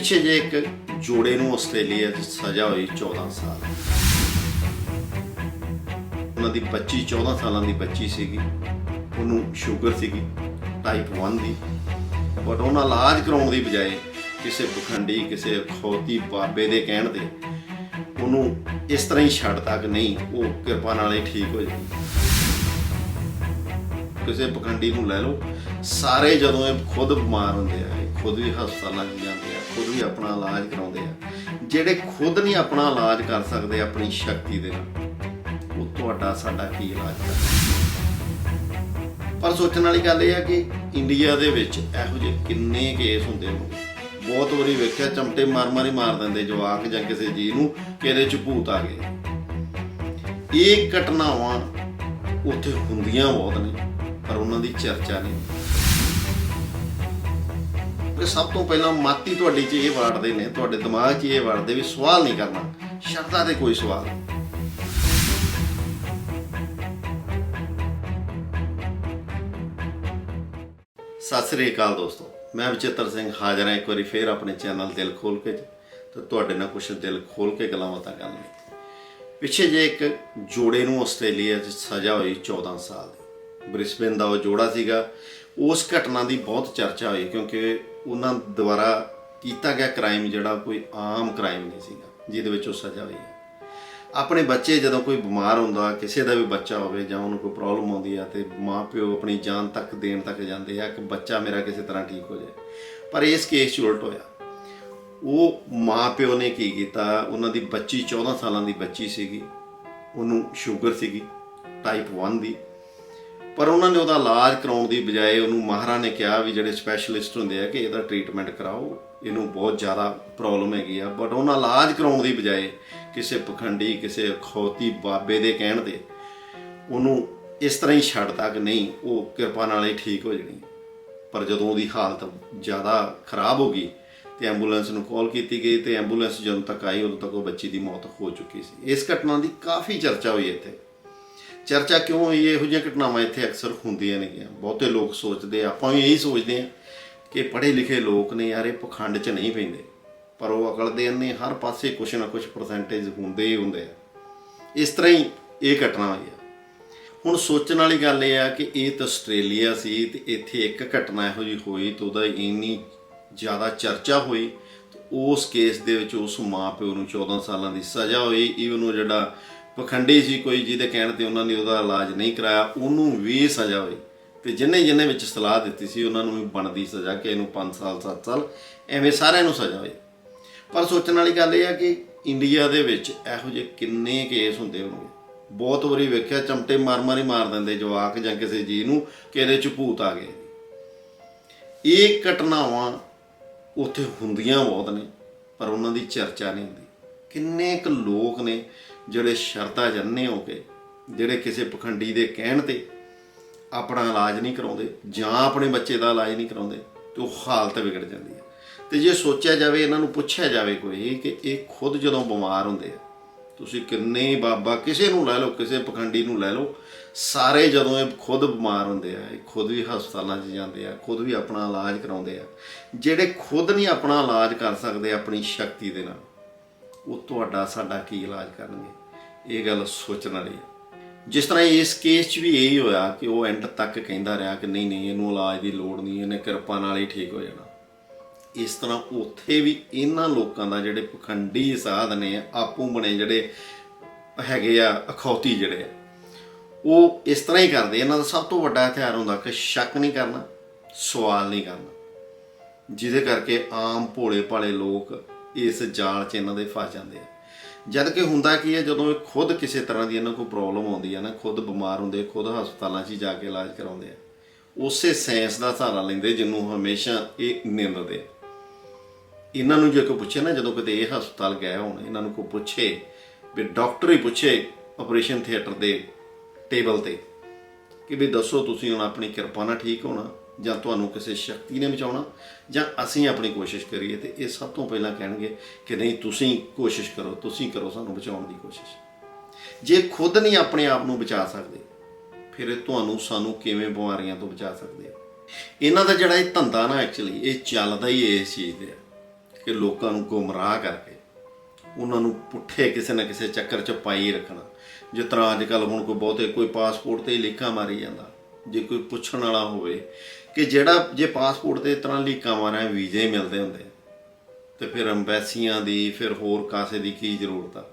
ਪਿੱਛੇ ਜੇ ਇੱਕ ਜੋੜੇ ਨੂੰ ਆਸਟ੍ਰੇਲੀਆ 'ਚ ਸਜ਼ਾ ਹੋਈ 14 ਸਾਲ ਉਹਨਾਂ ਦੀ ਬੱਚੀ 14 ਸਾਲਾਂ ਦੀ ਬੱਚੀ ਸੀਗੀ। ਉਹਨੂੰ ਸ਼ੂਗਰ ਸੀਗੀ ਟਾਈਪ 1 ਦੀ। ਬਟ ਉਹਨਾਂ ਇਲਾਜ ਕਰਾਉਣ ਦੀ ਬਜਾਏ ਕਿਸੇ ਪਖੰਡੀ ਕਿਸੇ ਖੋਤੀ ਬਾਬੇ ਦੇ ਕਹਿਣ ਤੇ ਉਹਨੂੰ ਇਸ ਤਰ੍ਹਾਂ ਹੀ ਛੱਡਤਾ ਕਿ ਨਹੀਂ, ਉਹ ਕਿਰਪਾ ਨਾਲ ਹੀ ਠੀਕ ਹੋ ਜਾਊਗੀ। ਕਿਸੇ ਪਖੰਡੀ ਨੂੰ ਲੈ ਲਓ, ਸਾਰੇ ਜਦੋਂ ਇਹ ਖੁਦ ਬਿਮਾਰ ਹੁੰਦੇ ਆ ਖੁਦ ਵੀ ਹਸਪਤਾਲਾਂ 'ਚ ਜਾਂਦੇ ਆ, ਖੁਦ ਵੀ ਆਪਣਾ ਇਲਾਜ ਕਰਾਉਂਦੇ ਆ, ਜਿਹੜੇ ਖੁਦ ਨਹੀਂ ਆਪਣਾ ਇਲਾਜ ਕਰ ਸਕਦੇ ਆਪਣੀ ਸ਼ਕਤੀ ਦੇ ਨਾਲ, ਉਹ ਤੁਹਾਡਾ ਸਾਡਾ ਕੀ ਇਲਾਜ ਕਰ ਪਰ ਸੋਚਣ ਵਾਲੀ ਗੱਲ ਇਹ ਆ ਕਿ ਇੰਡੀਆ ਦੇ ਵਿੱਚ ਇਹੋ ਜਿਹੇ ਕਿੰਨੇ ਕੇਸ ਹੁੰਦੇ ਨੇ। ਬਹੁਤ ਵਾਰੀ ਵੇਖਿਆ, ਚਮਟੇ ਮਾਰ ਮਾਰੀ ਮਾਰ ਦਿੰਦੇ ਜਵਾਕ ਜਾਂ ਕਿਸੇ ਜੀ ਨੂੰ, ਕਿ ਚ ਭੂਤ ਆ ਗਏ। ਇਹ ਘਟਨਾਵਾਂ ਉੱਥੇ ਹੁੰਦੀਆਂ ਬਹੁਤ ਨੇ। ਪਰ ਉਹਨਾਂ ਦੀ ਚਰਚਾ ਨਹੀਂ। ਸਭ ਤੋਂ ਪਹਿਲਾਂ ਮਾਤੀ ਤੁਹਾਡੇ 'ਚ ਇਹ ਵਾੜਦੇ ਨੇ, ਤੁਹਾਡੇ ਦਿਮਾਗ 'ਚ ਇਹ ਵਾੜਦੇ ਵੀ ਸਵਾਲ ਨਹੀਂ ਕਰਨਾ ਸ਼ਰਧਾ ਤੇ ਕੋਈ ਸਵਾਲ। ਸਤਿ ਸ੍ਰੀ ਅਕਾਲ ਦੋਸਤੋ, ਮੈਂ ਵਿਚਿੱਤਰ ਸਿੰਘ ਹਾਜ਼ਰ ਹਾਂ ਇੱਕ ਵਾਰੀ ਫੇਰ ਆਪਣੇ ਚੈਨਲ ਦਿਲ ਖੋਲ ਕੇ ਤੇ ਤੁਹਾਡੇ ਨਾਲ ਕੁਝ ਦਿਲ ਖੋਲ ਕੇ ਗੱਲਾਂ ਬਾਤਾਂ ਕਰਨ ਲਈ ਪਿੱਛੇ ਜੇ ਇੱਕ ਜੋੜੇ ਨੂੰ ਆਸਟ੍ਰੇਲੀਆ 'ਚ ਸਜ਼ਾ ਹੋਈ 14 ਸਾਲ ਦੀ। ਬ੍ਰਿਸਬੇਨ ਦਾ ਉਹ ਜੋੜਾ ਸੀਗਾ, ਉਸ ਘਟਨਾ ਦੀ ਬਹੁਤ ਚਰਚਾ ਹੋਈ ਕਿਉਂਕਿ ਉਹਨਾਂ ਦੁਆਰਾ ਕੀਤਾ ਗਿਆ ਕ੍ਰਾਈਮ ਜਿਹੜਾ ਕੋਈ ਆਮ ਕ੍ਰਾਈਮ ਨਹੀਂ ਸੀਗਾ, ਜਿਹਦੇ ਵਿੱਚ ਉਹ ਸਜ਼ਾ ਹੋਈ ਹੈ। ਆਪਣੇ ਬੱਚੇ ਜਦੋਂ ਕੋਈ ਬਿਮਾਰ ਹੁੰਦਾ, ਕਿਸੇ ਦਾ ਵੀ ਬੱਚਾ ਹੋਵੇ ਜਾਂ ਉਹਨੂੰ ਕੋਈ ਪ੍ਰੋਬਲਮ ਆਉਂਦੀ ਆ ਤੇ ਮਾਪਿਓ ਆਪਣੀ ਜਾਨ ਤੱਕ ਦੇਣ ਤੱਕ ਜਾਂਦੇ ਆ ਕਿ ਬੱਚਾ ਮੇਰਾ ਕਿਸੇ ਤਰ੍ਹਾਂ ਠੀਕ ਹੋ ਜਾਏ। ਪਰ ਇਸ ਕੇਸ 'ਚ ਉਲਟ ਹੋਇਆ। ਉਹ ਮਾਪਿਓ ਨੇ ਕੀ ਕੀਤਾ, ਉਹਨਾਂ ਦੀ ਬੱਚੀ 14 ਸਾਲਾਂ ਦੀ ਬੱਚੀ ਸੀਗੀ, ਉਹਨੂੰ ਸ਼ੂਗਰ ਸੀਗੀ ਟਾਈਪ 1 ਦੀ। ਪਰ ਉਹਨਾਂ ਨੇ ਉਹਦਾ ਇਲਾਜ ਕਰਾਉਣ ਦੀ ਬਜਾਏ ਉਹਨੂੰ ਮਾਹਰਾਂ ਨੇ ਕਿਹਾ ਵੀ ਜਿਹੜੇ ਸਪੈਸ਼ਲਿਸਟ ਹੁੰਦੇ ਆ ਕਿ ਇਹਦਾ ਟ੍ਰੀਟਮੈਂਟ ਕਰਾਓ, ਇਹਨੂੰ ਬਹੁਤ ਜ਼ਿਆਦਾ ਪ੍ਰੋਬਲਮ ਹੈਗੀ ਆ। ਬਟ ਉਹਨਾਂ ਇਲਾਜ ਕਰਾਉਣ ਦੀ ਬਜਾਏ ਕਿਸੇ ਪਖੰਡੀ, ਕਿਸੇ ਖੋਤੀ ਬਾਬੇ ਦੇ ਕਹਿਣ ਤੇ ਉਹਨੂੰ ਇਸ ਤਰ੍ਹਾਂ ਹੀ ਛੱਡਤਾ ਕਿ ਨਹੀਂ, ਉਹ ਕਿਰਪਾ ਨਾਲ ਹੀ ਠੀਕ ਹੋ ਜਾਣੀ। ਪਰ ਜਦੋਂ ਉਹਦੀ ਹਾਲਤ ਜ਼ਿਆਦਾ ਖਰਾਬ ਹੋ ਗਈ ਤੇ ਐਂਬੂਲੈਂਸ ਨੂੰ ਕਾਲ ਕੀਤੀ ਗਈ ਤੇ ਐਂਬੂਲੈਂਸ ਜਦੋਂ ਤੱਕ ਆਈ, ਉਦੋਂ ਤੱਕ ਉਹ ਬੱਚੀ ਦੀ ਮੌਤ ਹੋ ਚੁੱਕੀ ਸੀ। ਇਸ ਘਟਨਾ ਦੀ ਕਾਫੀ ਚਰਚਾ ਹੋਈ ਇੱਥੇ। ਚਰਚਾ ਕਿਉਂ ਹੋਈ? ਇਹੋ ਜਿਹੀਆਂ ਘਟਨਾਵਾਂ ਇੱਥੇ ਅਕਸਰ ਹੁੰਦੀਆਂ ਨੇਗੀਆਂ। ਬਹੁਤੇ ਲੋਕ ਸੋਚਦੇ ਆ, ਆਪਾਂ ਵੀ ਇਹੀ ਸੋਚਦੇ ਆ ਕਿ ਪੜ੍ਹੇ ਲਿਖੇ ਲੋਕ ਨੇ ਯਾਰ ਇਹ ਪਖੰਡ 'ਚ ਨਹੀਂ ਪੈਂਦੇ। ਪਰ ਉਹ ਅਕਲ ਦੇ ਅੰਨੇ ਹਰ ਪਾਸੇ ਕੁਛ ਨਾ ਕੁਛ ਪਰਸੈਂਟੇਜ ਹੁੰਦੇ ਹੀ ਹੁੰਦੇ ਆ। ਇਸ ਤਰ੍ਹਾਂ ਹੀ ਇਹ ਘਟਨਾ ਹੋਈ ਆ। ਹੁਣ ਸੋਚਣ ਵਾਲੀ ਗੱਲ ਇਹ ਆ ਕਿ ਇਹ ਤਾਂ ਆਸਟ੍ਰੇਲੀਆ ਸੀ ਤੇ ਇੱਥੇ ਇੱਕ ਘਟਨਾ ਇਹੋ ਜਿਹੀ ਹੋਈ ਤੇ ਉਹਦਾ ਇੰਨੀ ਜ਼ਿਆਦਾ ਚਰਚਾ ਹੋਈ ਉਸ ਕੇਸ ਦੇ ਵਿੱਚ ਉਸ ਮਾਂ ਪਿਓ ਨੂੰ 14 ਸਾਲਾਂ ਦੀ ਸਜ਼ਾ ਹੋਈ। ਈਵਨ ਉਹ ਜਿਹੜਾ ਪਖੰਡੀ ਸੀ ਕੋਈ ਜਿਹਦੇ ਕਹਿਣ ਤੇ ਉਹਨਾਂ ਨੇ ਉਹਦਾ ਇਲਾਜ ਨਹੀਂ ਕਰਾਇਆ, ਉਹਨੂੰ ਵੀ ਸਜ਼ਾ ਹੋਈ। ਤੇ ਜਿੰਨੇ ਜਿੰਨੇ ਵਿੱਚ ਸਲਾਹ ਦਿੱਤੀ ਸੀ, ਉਹਨਾਂ ਨੂੰ ਵੀ ਬਣਦੀ ਸਜ਼ਾ ਕਿ ਇਹਨੂੰ 5 ਸਾਲ 7 ਸਾਲ, ਐਵੇਂ ਸਾਰਿਆਂ ਨੂੰ ਸਜ਼ਾ ਹੋਈ। ਪਰ ਸੋਚਣ ਵਾਲੀ ਗੱਲ ਇਹ ਆ ਕਿ ਇੰਡੀਆ ਦੇ ਵਿੱਚ ਇਹੋ ਜਿਹੇ ਕਿੰਨੇ ਕੇਸ ਹੁੰਦੇ ਹੋਣਗੇ। ਬਹੁਤ ਵਾਰੀ ਵੇਖਿਆ, ਚਮਟੇ ਮਾਰ ਮਾਰੀ ਮਾਰ ਦਿੰਦੇ ਜਵਾਕ ਜਾਂ ਕਿਸੇ ਜੀ ਨੂੰ ਕਿ ਇਹਦੇ ਚ ਭੂਤ ਆ ਗਏ। ਇਹ ਘਟਨਾਵਾਂ ਉੱਥੇ ਹੁੰਦੀਆਂ ਬਹੁਤ ਨੇ, ਪਰ ਉਹਨਾਂ ਦੀ ਚਰਚਾ ਨਹੀਂ ਹੁੰਦੀ। ਕਿੰਨੇ ਕੁ ਲੋਕ ਨੇ ਜਿਹੜੇ ਸ਼ਰਤਾ ਜੰਨੇ ਹੋ ਕੇ, ਜਿਹੜੇ ਕਿਸੇ ਪਖੰਡੀ ਦੇ ਕਹਿਣ ਤੇ ਆਪਣਾ ਇਲਾਜ ਨਹੀਂ ਕਰਾਉਂਦੇ ਜਾਂ ਆਪਣੇ ਬੱਚੇ ਦਾ ਇਲਾਜ ਨਹੀਂ ਕਰਾਉਂਦੇ ਤੇ ਉਹ ਹਾਲਤ ਵਿਗੜ ਜਾਂਦੀ ਹੈ। ਤੇ ਜੇ ਸੋਚਿਆ ਜਾਵੇ, ਇਹਨਾਂ ਨੂੰ ਪੁੱਛਿਆ ਜਾਵੇ ਕੋਈ ਕਿ ਇਹ ਖੁਦ ਜਦੋਂ ਬਿਮਾਰ ਹੁੰਦੇ ਆ, ਤੁਸੀਂ ਕਿੰਨੇ ਬਾਬਾ ਕਿਸੇ ਨੂੰ ਲੈ ਲਓ, ਕਿਸੇ ਪਖੰਡੀ ਨੂੰ ਲੈ ਲਓ, ਸਾਰੇ ਜਦੋਂ ਇਹ ਖੁਦ ਬਿਮਾਰ ਹੁੰਦੇ ਆ, ਇਹ ਖੁਦ ਵੀ ਹਸਪਤਾਲਾਂ 'ਚ ਜਾਂਦੇ ਆ, ਖੁਦ ਵੀ ਆਪਣਾ ਇਲਾਜ ਕਰਾਉਂਦੇ ਆ, ਜਿਹੜੇ ਖੁਦ ਨਹੀਂ ਆਪਣਾ ਇਲਾਜ ਕਰ ਸਕਦੇ ਆਪਣੀ ਸ਼ਕਤੀ ਦੇ ਨਾਲ ਉਹ ਤੁਹਾਡਾ ਸਾਡਾ ਕੀ ਇਲਾਜ ਕਰਨਗੇ? ਇਹ ਗੱਲ ਸੋਚਣ ਵਾਲੀ ਹੈ। ਜਿਸ ਤਰ੍ਹਾਂ ਇਸ ਕੇਸ 'ਚ ਵੀ ਇਹੀ ਹੋਇਆ ਕਿ ਉਹ ਐਂਡ ਤੱਕ ਕਹਿੰਦਾ ਰਿਹਾ ਕਿ ਨਹੀਂ ਨਹੀਂ, ਇਹਨੂੰ ਇਲਾਜ ਦੀ ਲੋੜ ਨਹੀਂ, ਇਹਨੇ ਕਿਰਪਾ ਨਾਲ ਹੀ ਠੀਕ ਹੋ ਜਾਣਾ। ਇਸ ਤਰ੍ਹਾਂ ਉੱਥੇ ਵੀ ਇਹਨਾਂ ਲੋਕਾਂ ਦਾ ਜਿਹੜੇ ਪਖੰਡੀ ਸਾਧ ਨੇ, ਆਪੂ ਬਣੇ ਜਿਹੜੇ ਹੈਗੇ ਆ, ਅਖੌਤੀ ਜਿਹੜੇ ਆ, ਉਹ ਇਸ ਤਰ੍ਹਾਂ ਹੀ ਕਰਦੇ। ਇਹਨਾਂ ਦਾ ਸਭ ਤੋਂ ਵੱਡਾ ਹਥਿਆਰ ਹੁੰਦਾ ਕਿ ਸ਼ੱਕ ਨਹੀਂ ਕਰਨਾ, ਸਵਾਲ ਨਹੀਂ ਕਰਨਾ। ਜਿਹਦੇ ਕਰਕੇ ਆਮ ਭੋਲੇ ਭਾਲੇ ਲੋਕ ਇਸ ਜਾਲ 'ਚ ਇਹਨਾਂ ਦੇ ਫਸ ਜਾਂਦੇ ਆ। ਜਦ ਕਿ ਹੁੰਦਾ ਕੀ ਹੈ ਜਦੋਂ ਇਹ ਖੁਦ ਕਿਸੇ ਤਰ੍ਹਾਂ ਦੀ ਇਹਨਾਂ ਕੋਈ ਪ੍ਰੋਬਲਮ ਆਉਂਦੀ ਹੈ ਨਾ, ਖੁਦ ਬਿਮਾਰ ਹੁੰਦੇ ਖੁਦ ਹਸਪਤਾਲਾਂ 'ਚ ਜਾ ਕੇ ਇਲਾਜ ਕਰਾਉਂਦੇ ਆ, ਉਸੇ ਸਾਇੰਸ ਦਾ ਸਹਾਰਾ ਲੈਂਦੇ ਜਿਹਨੂੰ ਹਮੇਸ਼ਾ ਇਹ ਨਿੰਦਦੇ ਆ। ਇਹਨਾਂ ਨੂੰ ਜੇ ਕੋਈ ਪੁੱਛੇ ਨਾ, ਜਦੋਂ ਕਿਤੇ ਇਹ ਹਸਪਤਾਲ ਗਏ ਹੋਣ, ਇਹਨਾਂ ਨੂੰ ਕੋਈ ਪੁੱਛੇ ਵੀ ਡਾਕਟਰ ਹੀ ਪੁੱਛੇ ਆਪਰੇਸ਼ਨ ਥੀਏਟਰ ਦੇ ਟੇਬਲ ਤੇ ਕਿ ਵੀ ਦੱਸੋ ਤੁਸੀਂ ਹੁਣ ਆਪਣੀ ਕਿਰਪਾ ਨਾਲ ਠੀਕ ਹੋਣਾ। ਜਾਂ ਤੁਹਾਨੂੰ ਕਿਸੇ ਸ਼ਕਤੀ ਨੇ ਬਚਾਉਣਾ, ਜਾਂ ਅਸੀਂ ਆਪਣੀ ਕੋਸ਼ਿਸ਼ ਕਰੀਏ ਤੇ ਇਹ ਸਭ ਤੋਂ ਪਹਿਲਾਂ ਕਹਿਣਗੇ ਕਿ ਨਹੀਂ, ਤੁਸੀਂ ਕੋਸ਼ਿਸ਼ ਕਰੋ, ਤੁਸੀਂ ਕਰੋ ਸਾਨੂੰ ਬਚਾਉਣ ਦੀ ਕੋਸ਼ਿਸ਼। ਜੇ ਖੁਦ ਨਹੀਂ ਆਪਣੇ ਆਪ ਨੂੰ ਬਚਾ ਸਕਦੇ, ਫਿਰ ਤੁਹਾਨੂੰ ਸਾਨੂੰ ਕਿਵੇਂ ਬਿਮਾਰੀਆਂ ਤੋਂ ਬਚਾ ਸਕਦੇ ਆ? ਇਹਨਾਂ ਦਾ ਜਿਹੜਾ ਇਹ ਧੰਦਾ ਨਾ ਐਕਚੁਅਲੀ ਇਹ ਚੱਲਦਾ ਹੀ ਇਸ ਚੀਜ਼ ਤੇ ਕਿ ਲੋਕਾਂ ਨੂੰ ਗੁੰਮਰਾਹ ਕਰਕੇ ਉਹਨਾਂ ਨੂੰ ਪੁੱਠੇ ਕਿਸੇ ਨਾ ਕਿਸੇ ਚੱਕਰ 'ਚ ਪਾਈ ਰੱਖਣਾ। ਜਿਸ ਤਰ੍ਹਾਂ ਅੱਜ ਕੱਲ ਹੁਣ ਕੋਈ ਬਹੁਤੇ ਕੋਈ ਪਾਸਪੋਰਟ ਤੇ ਹੀ ਲੀਕਾਂ ਮਾਰੀ ਜਾਂਦਾ। ਜੇ ਕੋਈ ਪੁੱਛਣ ਵਾਲਾ ਹੋਵੇ ਕਿ ਜਿਹੜਾ ਜੇ ਪਾਸਪੋਰਟ ਤੇ ਇਸ ਤਰ੍ਹਾਂ ਲੀਕਾਂ ਮਾਰਿਆ ਵੀਜ਼ੇ ਮਿਲਦੇ ਹੁੰਦੇ। ਆ, ਤੇ ਫਿਰ ਅੰਬੈਸੀਆਂ ਦੀ ਫਿਰ ਹੋਰ ਕਾਸੇ ਦੀ ਕੀ ਜ਼ਰੂਰਤ ਆ?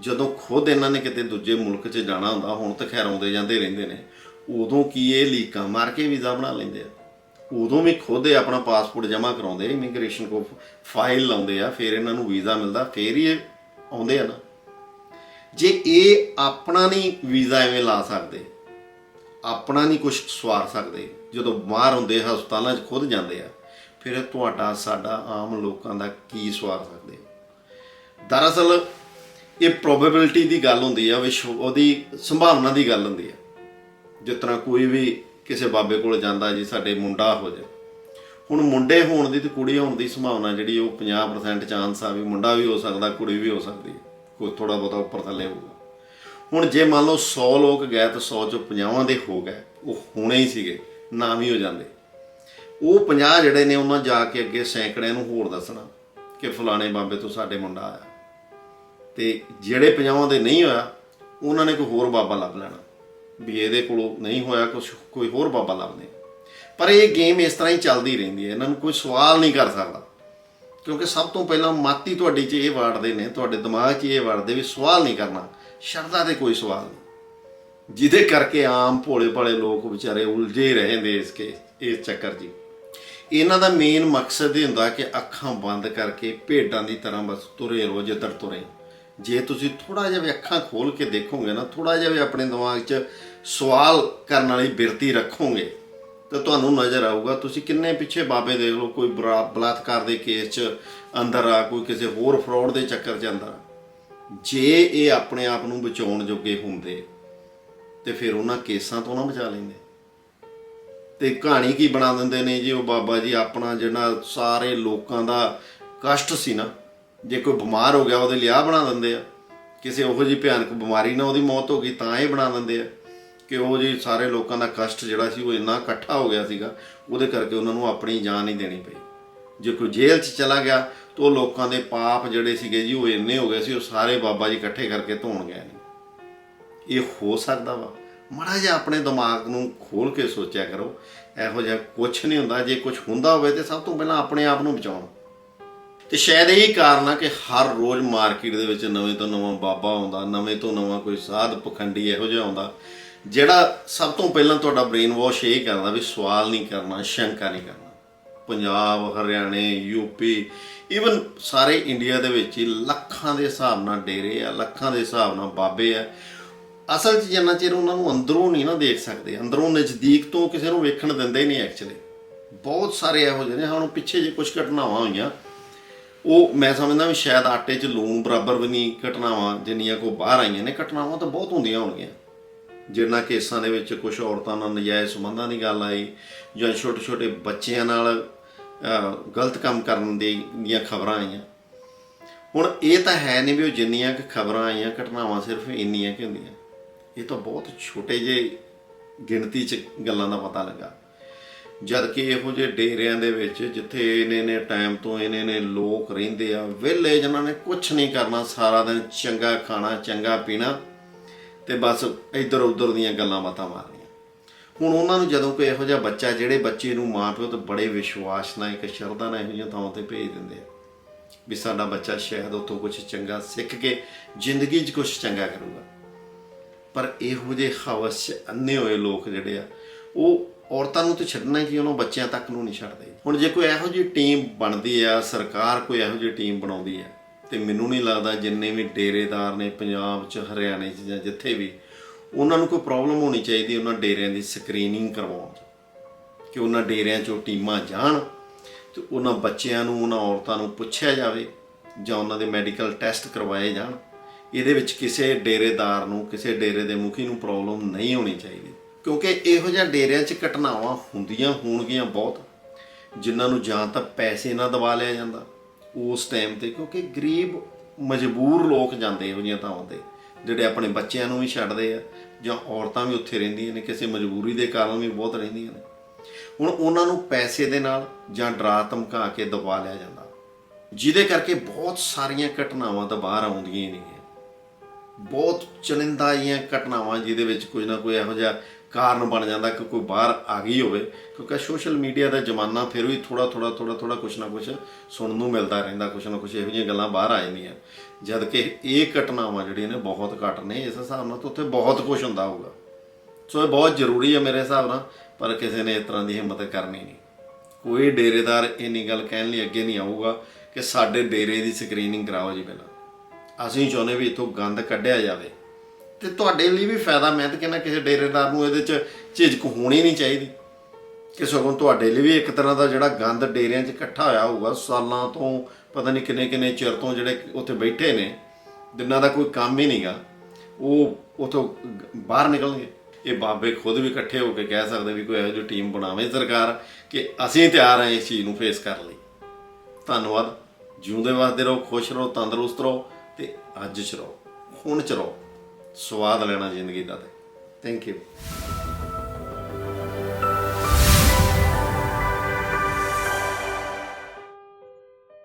ਜਦੋਂ ਖੁਦ ਇਹਨਾਂ ਨੇ ਕਿਤੇ ਦੂਜੇ ਮੁਲਕ 'ਚ ਜਾਣਾ ਹੁੰਦਾ ਹੁਣ ਤਾਂ ਖੈਰ ਆਉਂਦੇ ਜਾਂਦੇ ਰਹਿੰਦੇ ਨੇ ਉਦੋਂ ਕੀ ਇਹ ਲੀਕਾਂ ਮਾਰ ਕੇ ਵੀਜ਼ਾ ਬਣਾ ਲੈਂਦੇ ਆ? ਉਦੋਂ ਵੀ ਖੁਦ ਇਹ ਆਪਣਾ ਪਾਸਪੋਰਟ ਜਮ੍ਹਾਂ ਕਰਾਉਂਦੇ ਇਮੀਗ੍ਰੇਸ਼ਨ ਕੋ ਫਾਈਲ ਲਾਉਂਦੇ ਆ ਫਿਰ ਇਹਨਾਂ ਨੂੰ ਵੀਜ਼ਾ ਮਿਲਦਾ ਫਿਰ ਹੀ ਇਹ ਆਉਂਦੇ ਆ ਨਾ। ਜੇ ਇਹ ਆਪਣਾ ਨਹੀਂ ਵੀਜ਼ਾ ਐਵੇਂ ਲਾ ਸਕਦੇ ਆਪਣਾ ਨਹੀਂ ਕੁਝ ਸਵਾਰ ਸਕਦੇ ਜਦੋਂ ਬਿਮਾਰ ਹੁੰਦੇ ਹਸਪਤਾਲਾਂ 'ਚ ਖੁਦ ਜਾਂਦੇ ਆ, ਫਿਰ ਤੁਹਾਡਾ, ਸਾਡਾ ਆਮ ਲੋਕਾਂ ਦਾ ਕੀ ਸਵਾਰ ਸਕਦੇ ਦਰਅਸਲ, ਇਹ ਪ੍ਰੋਬੇਬਿਲਿਟੀ ਦੀ ਗੱਲ ਹੁੰਦੀ ਆ ਵਿਸ਼ ਉਹਦੀ ਸੰਭਾਵਨਾ ਦੀ ਗੱਲ ਹੁੰਦੀ ਆ। ਜਿਸ ਤਰ੍ਹਾਂ ਕੋਈ ਵੀ ਕਿਸੇ ਬਾਬੇ ਕੋਲ ਜਾਂਦਾ ਜੀ, ਸਾਡੇ ਮੁੰਡਾ ਹੋ ਜਾਏ ਹੁਣ ਮੁੰਡੇ ਹੋਣ ਦੀ ਤੇ ਕੁੜੀ ਹੋਣ ਦੀ ਸੰਭਾਵਨਾ ਜਿਹੜੀ ਉਹ 50% ਚਾਂਸ ਆ ਵੀ ਮੁੰਡਾ ਵੀ ਹੋ ਸਕਦਾ, ਕੁੜੀ ਵੀ ਹੋ ਸਕਦੀ ਕੋਈ ਥੋੜਾ ਬਹੁਤਾ ਉੱਪਰ ਥੱਲੇ ਹੋਊਗਾ। ਹੁਣ ਜੇ ਮੰਨ ਲਓ 100 ਲੋਕ ਗਏ ਤਾਂ 100 ਚੋਂ 50 ਦੇ ਹੋ ਗਏ, ਉਹ ਹੋਣੇ ਹੀ ਸੀਗੇ। ਨਾ ਵੀ ਹੋ ਜਾਂਦੇ। ਉਹ 50 ਜਿਹੜੇ ਨੇ ਉਹਨਾਂ ਜਾ ਕੇ ਅੱਗੇ ਸੈਂਕੜਿਆਂ ਨੂੰ ਹੋਰ ਦੱਸਣਾ ਕਿ ਫਲਾਣੇ ਬਾਬੇ ਤੋਂ ਸਾਡੇ ਮੁੰਡਾ ਆਇਆ। ਤੇ ਜਿਹੜੇ 50 ਦੇ ਨਹੀਂ ਹੋਇਆ, ਉਹਨਾਂ ਨੇ ਕੋਈ ਹੋਰ ਬਾਬਾ ਲੱਭ ਲੈਣਾ। ਵੀ ਇਹਦੇ ਕੋਲੋਂ ਨਹੀਂ ਹੋਇਆ ਕੁਛ, ਕੋਈ ਹੋਰ ਬਾਬਾ ਲੱਭਦੇ। ਪਰ ਇਹ ਗੇਮ ਇਸ ਤਰ੍ਹਾਂ ਹੀ ਚੱਲਦੀ ਰਹਿੰਦੀ ਹੈ। ਇਹਨਾਂ ਨੂੰ ਕੋਈ ਸਵਾਲ ਨਹੀਂ ਕਰ ਸਕਦਾ। ਕਿਉਂਕਿ ਸਭ ਤੋਂ ਪਹਿਲਾਂ ਮਾਤੀ ਤੁਹਾਡੀ 'ਚ ਇਹ ਵਾੜਦੇ ਨੇ, ਤੁਹਾਡੇ ਦਿਮਾਗ 'ਚ ਇਹ ਵਾੜਦੇ ਵੀ ਸਵਾਲ ਨਹੀਂ ਕਰਨਾ। ਸ਼ਰਧਾ ਤੇ ਕੋਈ ਸਵਾਲ ਨਹੀਂ। ਜਿਹਦੇ ਕਰਕੇ ਆਮ ਭੋਲੇ ਭਾਲੇ ਲੋਕ ਵਿਚਾਰੇ ਉਲਝੇ ਹੀ ਰਹਿੰਦੇ ਇਸ ਕੇ, ਇਸ ਚੱਕਰ 'ਚ ਇਹਨਾਂ ਦਾ ਮੇਨ ਮਕਸਦ ਇਹ ਹੁੰਦਾ ਕਿ ਅੱਖਾਂ ਬੰਦ ਕਰਕੇ ਭੇਡਾਂ ਦੀ ਤਰ੍ਹਾਂ ਬਸ ਤੁਰੇ ਰਹੋ, ਜਿੱਧਰ ਤੁਰੇ। ਜੇ ਤੁਸੀਂ ਥੋੜਾ ਜਿਹਾ ਵੀ ਅੱਖਾਂ ਖੋਲ ਕੇ ਦੇਖੋਗੇ ਨਾ ਥੋੜਾ ਜਿਹਾ ਵੀ ਆਪਣੇ ਦਿਮਾਗ 'ਚ ਸਵਾਲ ਕਰਨ ਵਾਲੀ ਬਿਰਤੀ ਰੱਖੋਗੇ, ਤਾਂ ਤੁਹਾਨੂੰ ਨਜ਼ਰ ਆਊਗਾ, ਤੁਸੀਂ ਕਿੰਨੇ ਪਿੱਛੇ ਬਾਬੇ ਦੇਖ ਲਓ, ਕੋਈ ਬਰਾ- ਬਲਾਤਕਾਰ ਦੇ ਕੇਸ 'ਚ ਅੰਦਰ ਆ, ਕੋਈ ਕਿਸੇ ਹੋਰ ਫਰਾਡ ਦੇ ਚੱਕਰ 'ਚ ਅੰਦਰ ਆ। ਜੇ ਇਹ ਆਪਣੇ ਆਪ ਨੂੰ ਬਚਾਉਣ ਜੋਗੇ ਹੁੰਦੇ ਤੇ ਫਿਰ ਉਹਨਾਂ ਕੇਸਾਂ ਤੋਂ ਨਾ ਬਚਾ ਲੈਂਦੇ। ਤੇ ਕਹਾਣੀ ਕੀ ਬਣਾ ਦਿੰਦੇ ਨੇ ਜੀ? ਉਹ ਬਾਬਾ ਜੀ ਆਪਣਾ ਜਿਹੜਾ ਸਾਰੇ ਲੋਕਾਂ ਦਾ ਕਸ਼ਟ ਸੀ ਨਾ, ਜੇ ਕੋਈ ਬਿਮਾਰ ਹੋ ਗਿਆ ਉਹਦੇ ਲਈ ਆਹ ਬਣਾ ਦਿੰਦੇ ਆ। ਕਿਸੇ ਉਹੋ ਜੀ ਭਿਆਨਕ ਬਿਮਾਰੀ ਨਾਲ ਉਹਦੀ ਮੌਤ ਹੋ ਗਈ ਤਾਂ ਇਹ ਬਣਾ ਦਿੰਦੇ ਆ ਕਿ ਉਹ ਜੀ ਸਾਰੇ ਲੋਕਾਂ ਦਾ ਕਸ਼ਟ ਜਿਹੜਾ ਸੀ ਉਹ ਇੰਨਾ ਇਕੱਠਾ ਹੋ ਗਿਆ ਸੀਗਾ, ਉਹਦੇ ਕਰਕੇ ਉਹਨਾਂ ਨੂੰ ਆਪਣੀ ਜਾਨ ਹੀ ਦੇਣੀ ਪਈ। ਜੇ ਕੋਈ ਜੇਲ੍ਹ 'ਚ ਚਲਾ ਗਿਆ ਤਾਂ ਉਹ ਲੋਕਾਂ ਦੇ ਪਾਪ ਜਿਹੜੇ ਸੀਗੇ ਜੀ ਉਹ ਇੰਨੇ ਹੋ ਗਏ ਸੀ, ਉਹ ਸਾਰੇ ਬਾਬਾ ਜੀ ਇਕੱਠੇ ਕਰਕੇ ਧੋਣ ਗਏ ਨੇ। ਇਹ ਹੋ ਸਕਦਾ ਵਾ। ਮਾੜਾ ਜਿਹਾ ਆਪਣੇ ਦਿਮਾਗ ਨੂੰ ਖੋਲ ਕੇ ਸੋਚਿਆ ਕਰੋ। ਇਹੋ ਜਿਹਾ ਕੁਝ ਨਹੀਂ ਹੁੰਦਾ। ਜੇ ਕੁਝ ਹੁੰਦਾ ਹੋਵੇ ਤੇ ਸਭ ਤੋਂ ਪਹਿਲਾਂ ਆਪਣੇ ਆਪ ਨੂੰ ਬਚਾਉਣ। ਤੇ ਸ਼ਾਇਦ ਇਹੀ ਕਾਰਨ ਆ ਕਿ ਹਰ ਰੋਜ਼ ਮਾਰਕੀਟ ਦੇ ਵਿੱਚ ਨਵੇਂ ਤੋਂ ਨਵਾਂ ਬਾਬਾ ਆਉਂਦਾ, ਨਵੇਂ ਤੋਂ ਨਵਾਂ ਕੋਈ ਸਾਧ ਪਖੰਡੀ ਇਹੋ ਜਿਹਾ ਆਉਂਦਾ, ਜਿਹੜਾ ਸਭ ਤੋਂ ਪਹਿਲਾਂ ਤੁਹਾਡਾ ਬ੍ਰੇਨ ਵਾਸ਼ ਇਹ ਕਰਦਾ ਵੀ ਸਵਾਲ ਨਹੀਂ ਕਰਨਾ, ਸ਼ੰਕਾ ਨਹੀਂ ਕਰਨਾ। ਪੰਜਾਬ, ਹਰਿਆਣੇ ਯੂਪੀ ਈਵਨ ਸਾਰੇ ਇੰਡੀਆ ਦੇ ਵਿੱਚ ਹੀ ਲੱਖਾਂ ਦੇ ਹਿਸਾਬ ਨਾਲ ਡੇਰੇ ਆ, ਲੱਖਾਂ ਦੇ ਹਿਸਾਬ ਨਾਲ ਬਾਬੇ ਆ। ਅਸਲ 'ਚ ਜਿੰਨਾ ਚਿਰ ਉਹਨਾਂ ਨੂੰ ਅੰਦਰੋਂ ਨਹੀਂ ਨਾ ਦੇਖ ਸਕਦੇ, ਅੰਦਰੋਂ ਨਜ਼ਦੀਕ ਤੋਂ ਕਿਸੇ ਨੂੰ ਵੇਖਣ ਦਿੰਦੇ ਨਹੀਂ ਐਕਚੁਅਲੀ ਬਹੁਤ ਸਾਰੇ ਇਹੋ ਜਿਹੇ ਨੇ ਹੁਣ ਪਿੱਛੇ ਜੇ ਕੁਝ ਘਟਨਾਵਾਂ ਹੋਈਆਂ। ਉਹ ਮੈਂ ਸਮਝਦਾ ਵੀ ਸ਼ਾਇਦ ਆਟੇ 'ਚ ਲੂਣ ਬਰਾਬਰ ਵੀ ਨਹੀਂ ਘਟਨਾਵਾਂ, ਜਿੰਨੀਆਂ ਕੋ ਬਾਹਰ ਆਈਆਂ ਨੇ, ਘਟਨਾਵਾਂ ਤਾਂ ਬਹੁਤ ਹੁੰਦੀਆਂ ਹੋਣਗੀਆਂ। ਜਿਨ੍ਹਾਂ ਕੇਸਾਂ ਦੇ ਵਿੱਚ ਕੁਝ ਔਰਤਾਂ ਨਾਲ ਨਜਾਇਜ਼ ਸੰਬੰਧਾਂ ਦੀ ਗੱਲ ਆਈ, ਜਾਂ ਛੋਟੇ ਛੋਟੇ ਬੱਚਿਆਂ ਨਾਲ ਗਲਤ ਕੰਮ ਕਰਨ ਦੀਆਂ ਖਬਰਾਂ ਆਈਆਂ। ਹੁਣ ਇਹ ਤਾਂ ਹੈ ਨਹੀਂ ਵੀ ਉਹ ਜਿੰਨੀਆਂ ਕਿ ਖਬਰਾਂ ਆਈਆਂ, ਘਟਨਾਵਾਂ ਸਿਰਫ ਇੰਨੀਆਂ ਕਿ ਹੁੰਦੀਆਂ। ਇਹ ਤਾਂ ਬਹੁਤ ਛੋਟੇ ਜਿਹੇ ਗਿਣਤੀ 'ਚ ਗੱਲਾਂ ਦਾ ਪਤਾ ਲੱਗਾ। ਜਦ ਕਿ ਇਹੋ ਜਿਹੇ ਡੇਰਿਆਂ ਦੇ ਵਿੱਚ ਜਿੱਥੇ ਇਹਨੇ ਨੇ ਟਾਈਮ ਤੋਂ ਇਹਨੇ ਨੇ ਲੋਕ ਰਹਿੰਦੇ ਆ, ਵਿਹਲੇ ਜਿਨ੍ਹਾਂ ਨੇ ਕੁਝ ਨਹੀਂ ਕਰਨਾ, ਸਾਰਾ ਦਿਨ ਚੰਗਾ ਖਾਣਾ, ਚੰਗਾ ਪੀਣਾ ਤੇ ਬਸ ਇੱਧਰ ਉੱਧਰ ਦੀਆਂ ਗੱਲਾਂ ਬਾਤਾਂ ਮਾਰਨੀਆਂ। ਹੁਣ ਉਹਨਾਂ ਨੂੰ ਜਦੋਂ ਕੋਈ ਇਹੋ ਜਿਹਾ ਬੱਚਾ, ਜਿਹੜੇ ਬੱਚੇ ਨੂੰ ਮਾਪਿਓ ਤੇ ਬੜੇ ਵਿਸ਼ਵਾਸ ਨਾਲ ਇੱਕ ਸ਼ਰਧਾ ਨਾਲ ਇਹੋ ਜਿਹੀਆਂ ਥਾਵਾਂ ਤੇ ਭੇਜ ਦਿੰਦੇ ਆ, ਵੀ ਸਾਡਾ ਬੱਚਾ ਸ਼ਾਇਦ ਉੱਥੋਂ ਕੁਝ ਚੰਗਾ ਸਿੱਖ ਕੇ ਜ਼ਿੰਦਗੀ 'ਚ ਕੁਝ ਚੰਗਾ ਕਰੂਗਾ। ਪਰ ਇਹੋ ਜਿਹੇ ਹਵਸ 'ਚ ਅੰਨੇ ਹੋਏ ਲੋਕ ਜਿਹੜੇ ਆ, ਉਹ ਔਰਤਾਂ ਨੂੰ ਤੇ ਛੱਡਣਾ ਕਿ, ਉਹਨਾਂ ਬੱਚਿਆਂ ਤੱਕ ਨੂੰ ਨਹੀਂ ਛੱਡਦੇ। ਹੁਣ ਜੇ ਕੋਈ ਇਹੋ ਜਿਹੀ ਟੀਮ ਬਣਦੀ ਆ, ਸਰਕਾਰ ਕੋਈ ਇਹੋ ਜਿਹੀ ਟੀਮ ਬਣਾਉਂਦੀ ਆ, ਤੇ ਮੈਨੂੰ ਨਹੀਂ ਲੱਗਦਾ ਜਿੰਨੇ ਵੀ ਡੇਰੇਦਾਰ ਨੇ ਪੰਜਾਬ 'ਚ, ਹਰਿਆਣੇ 'ਚ ਜਾਂ ਜਿੱਥੇ ਵੀ, ਉਹਨਾਂ ਨੂੰ ਕੋਈ ਪ੍ਰੋਬਲਮ ਹੋਣੀ ਚਾਹੀਦੀ ਉਹਨਾਂ ਡੇਰਿਆਂ ਦੀ ਸਕਰੀਨਿੰਗ ਕਰਵਾਉਣ 'ਚ। ਕਿ ਉਹਨਾਂ ਡੇਰਿਆਂ 'ਚੋਂ ਟੀਮਾਂ ਜਾਣ ਤੇ ਉਹਨਾਂ ਬੱਚਿਆਂ ਨੂੰ, ਉਹਨਾਂ ਔਰਤਾਂ ਨੂੰ ਪੁੱਛਿਆ ਜਾਵੇ ਜਾਂ ਉਹਨਾਂ ਦੇ ਮੈਡੀਕਲ ਟੈਸਟ ਕਰਵਾਏ ਜਾਣ। ਇਹਦੇ ਵਿੱਚ ਕਿਸੇ ਡੇਰੇਦਾਰ ਨੂੰ, ਕਿਸੇ ਡੇਰੇ ਦੇ ਮੁਖੀ ਨੂੰ ਪ੍ਰੋਬਲਮ ਨਹੀਂ ਹੋਣੀ ਚਾਹੀਦੀ। ਕਿਉਂਕਿ ਇਹੋ ਜਿਹਾ ਡੇਰਿਆਂ 'ਚ ਘਟਨਾਵਾਂ ਹੁੰਦੀਆਂ ਹੋਣਗੀਆਂ ਬਹੁਤ। ਜਿਨ੍ਹਾਂ ਨੂੰ ਜਾਂ ਤਾਂ ਪੈਸੇ ਨਾਲ ਦਬਾ ਲਿਆ ਜਾਂਦਾ ਉਸ ਟਾਈਮ ਤੇ, ਕਿਉਂਕਿ ਗਰੀਬ, ਮਜਬੂਰ ਲੋਕ ਜਾਂਦੇ ਇਹੋ ਜਿਹੀਆਂ ਥਾਵਾਂ ਤੇ। ਜਿਹੜੇ ਆਪਣੇ ਬੱਚਿਆਂ ਨੂੰ ਵੀ ਛੱਡਦੇ ਆ, ਜਾਂ ਔਰਤਾਂ ਵੀ ਉੱਥੇ ਰਹਿੰਦੀਆਂ ਨੇ, ਕਿਸੇ ਮਜਬੂਰੀ ਦੇ ਕਾਰਨ ਵੀ ਬਹੁਤ ਰਹਿੰਦੀਆਂ ਨੇ। ਹੁਣ ਉਹਨਾਂ ਨੂੰ ਪੈਸੇ ਦੇ ਨਾਲ ਜਾਂ ਡਰਾ ਧਮਕਾ ਕੇ ਦਬਾ ਲਿਆ ਜਾਂਦਾ। ਜਿਹਦੇ ਕਰਕੇ ਬਹੁਤ ਸਾਰੀਆਂ ਘਟਨਾਵਾਂ ਤਾਂ ਬਾਹਰ ਆਉਂਦੀਆਂ ਹੀ ਨਹੀਂ ਬਹੁਤ ਚੁਣਿੰਦਾ ਜਿਹੀਆਂ ਘਟਨਾਵਾਂ ਜਿਹਦੇ ਵਿੱਚ ਕੁਝ ਨਾ ਕੋਈ ਇਹੋ ਜਿਹਾ ਕਾਰਨ ਬਣ ਜਾਂਦਾ ਕਿ ਕੋਈ ਬਾਹਰ ਆ ਗਈ ਹੋਵੇ, ਕਿਉਂਕਿ ਸੋਸ਼ਲ ਮੀਡੀਆ ਦਾ ਜ਼ਮਾਨਾ ਫਿਰ ਵੀ ਥੋੜਾ ਥੋੜਾ ਥੋੜਾ ਥੋੜਾ ਕੁਛ ਨਾ ਕੁਛ ਸੁਣਨ ਨੂੰ ਮਿਲਦਾ ਰਹਿੰਦਾ, ਕੁਛ ਨਾ ਕੁਛ ਇਹੋ ਜਿਹੀਆਂ ਗੱਲਾਂ ਬਾਹਰ ਆ ਜਾਂਦੀਆਂ। ਜਦ ਕਿ ਇਹ ਘਟਨਾਵਾਂ ਜਿਹੜੀਆਂ ਨੇ ਬਹੁਤ ਘੱਟ ਨੇ, ਇਸ ਹਿਸਾਬ ਨਾਲ ਤਾਂ ਉੱਥੇ ਬਹੁਤ ਕੁਝ ਹੁੰਦਾ ਹੋਊਗਾ। ਸੋ ਇਹ ਬਹੁਤ ਜ਼ਰੂਰੀ ਹੈ ਮੇਰੇ ਹਿਸਾਬ ਨਾਲ, ਪਰ ਕਿਸੇ ਨੇ ਇਸ ਤਰ੍ਹਾਂ ਦੀ ਹਿੰਮਤ ਕਰਨੀ ਨਹੀਂ। ਕੋਈ ਡੇਰੇਦਾਰ ਇੰਨੀ ਗੱਲ ਕਹਿਣ ਲਈ ਅੱਗੇ ਨਹੀਂ ਆਊਗਾ ਕਿ ਸਾਡੇ ਡੇਰੇ ਦੀ ਸਕਰੀਨਿੰਗ ਕਰਾਓ ਜੀ ਪਹਿਲਾਂ। ਅਸੀਂ ਚਾਹੁੰਦੇ ਵੀ ਇਥੋਂ ਗੰਦ ਕੱਢਿਆ ਜਾਵੇ। ਤੇ ਤੁਹਾਡੇ ਲਈ ਵੀ ਫਾਇਦਾ, ਮੈਂ ਤਾਂ ਕਹਿੰਦਾ ਕਿਸੇ ਡੇਰੇਦਾਰ ਨੂੰ ਇਹਦੇ 'ਚ ਝਿਜਕ ਹੋਣੀ ਨਹੀਂ ਚਾਹੀਦੀ। ਕਿ ਸਗੋਂ ਤੁਹਾਡੇ ਲਈ ਵੀ ਇੱਕ ਤਰ੍ਹਾਂ ਦਾ ਜਿਹੜਾ ਗੰਦ ਡੇਰਿਆਂ 'ਚ ਇਕੱਠਾ ਹੋਇਆ ਹੋਊਗਾ, ਸਾਲਾਂ ਤੋਂ ਪਤਾ ਨਹੀਂ ਕਿੰਨੇ ਕਿੰਨੇ ਚਿਰ ਤੋਂ ਜਿਹੜੇ ਉੱਥੇ ਬੈਠੇ ਨੇ, ਜਿਨ੍ਹਾਂ ਦਾ ਕੋਈ ਕੰਮ ਹੀ ਨਹੀਂਗਾ, ਉਹ ਉਥੋਂ ਬਾਹਰ ਨਿਕਲਣਗੇ। ਇਹ ਬਾਬੇ ਖੁਦ ਵੀ ਇਕੱਠੇ ਹੋ ਕੇ ਕਹਿ ਸਕਦੇ ਵੀ ਕੋਈ ਇਹੋ ਜਿਹੀ ਟੀਮ ਬਣਾਵੇ ਸਰਕਾਰ ਕਿ ਅਸੀਂ ਤਿਆਰ ਹਾਂ ਇਸ ਚੀਜ਼ ਨੂੰ ਫੇਸ ਕਰਨ ਲਈ। ਧੰਨਵਾਦ। ਜਿਉਂਦੇ ਵਾਸਤੇ ਰਹੋ, ਖੁਸ਼ ਰਹੋ, ਤੰਦਰੁਸਤ ਰਹੋ। ਅੱਜ ਚ ਹੁਣ ਚ ਸਵਾਦ ਲੈਣਾ ਜ਼ਿੰਦਗੀ ਦਾ ਤੇ। Thank you